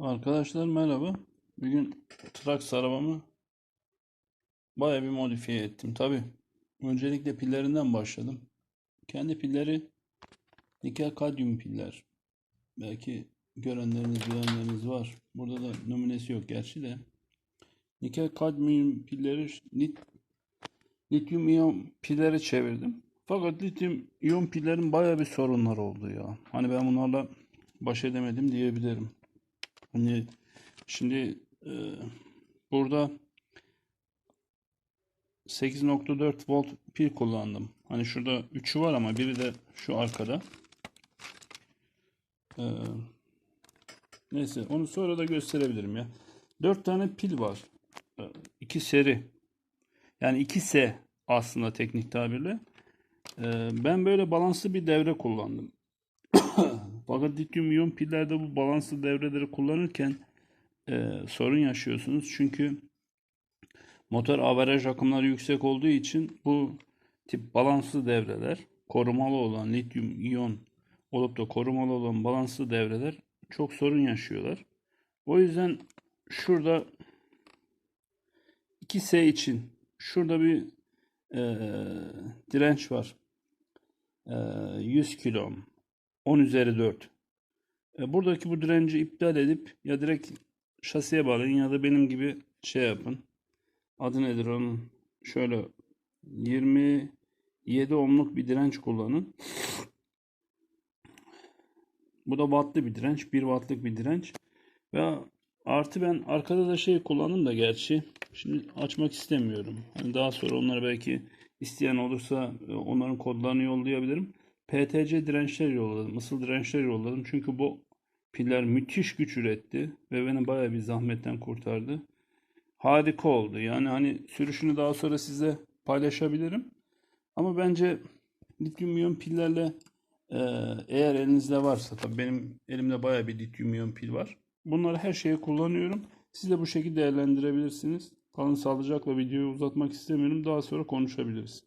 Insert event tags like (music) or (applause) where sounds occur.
Arkadaşlar merhaba. Bugün Trax arabamı bayağı bir modifiye ettim. Tabi öncelikle pillerinden başladım. Kendi pilleri nikel kadyum piller. Belki görenleriniz bilenleriniz var. Burada da numunesi yok gerçi de. Nikel kadmiyum pilleri lit, lityum iyon pilleri çevirdim. Fakat lityum iyon pillerin bayağı bir sorunları oldu ya. Hani ben bunlarla baş edemedim diyebilirim. Hani şimdi e, burada 8.4 volt pil kullandım. Hani şurada 3'ü var ama biri de şu arkada. E, neyse onu sonra da gösterebilirim ya. 4 tane pil var. 2 seri. Yani 2S aslında teknik tabirle. E, ben böyle balanslı bir devre kullandım. (coughs) Fakat lityum iyon pillerde bu balanslı devreleri kullanırken e, sorun yaşıyorsunuz. Çünkü motor averaj akımları yüksek olduğu için bu tip balanslı devreler korumalı olan lityum iyon olup da korumalı olan balanslı devreler çok sorun yaşıyorlar. O yüzden şurada 2S için şurada bir e, direnç var. E, 100 kilo 10 üzeri 4. E, buradaki bu direnci iptal edip ya direkt şasiye bağlayın ya da benim gibi şey yapın. Adı nedir onun? Şöyle 27 ohmluk bir direnç kullanın. Bu da wattlı bir direnç. 1 wattlık bir direnç. Ve artı ben arkada da şey kullandım da gerçi. Şimdi açmak istemiyorum. Hani daha sonra onları belki isteyen olursa e, onların kodlarını yollayabilirim. PTC dirençler yolladım. Isıl dirençler yolladım. Çünkü bu piller müthiş güç üretti ve beni bayağı bir zahmetten kurtardı. Harika oldu. Yani hani sürüşünü daha sonra size paylaşabilirim. Ama bence lityum iyon pillerle e, eğer elinizde varsa tabii benim elimde bayağı bir lityum iyon pil var. Bunları her şeye kullanıyorum. Siz de bu şekilde değerlendirebilirsiniz. Kalın sağlıcakla videoyu uzatmak istemiyorum. Daha sonra konuşabiliriz.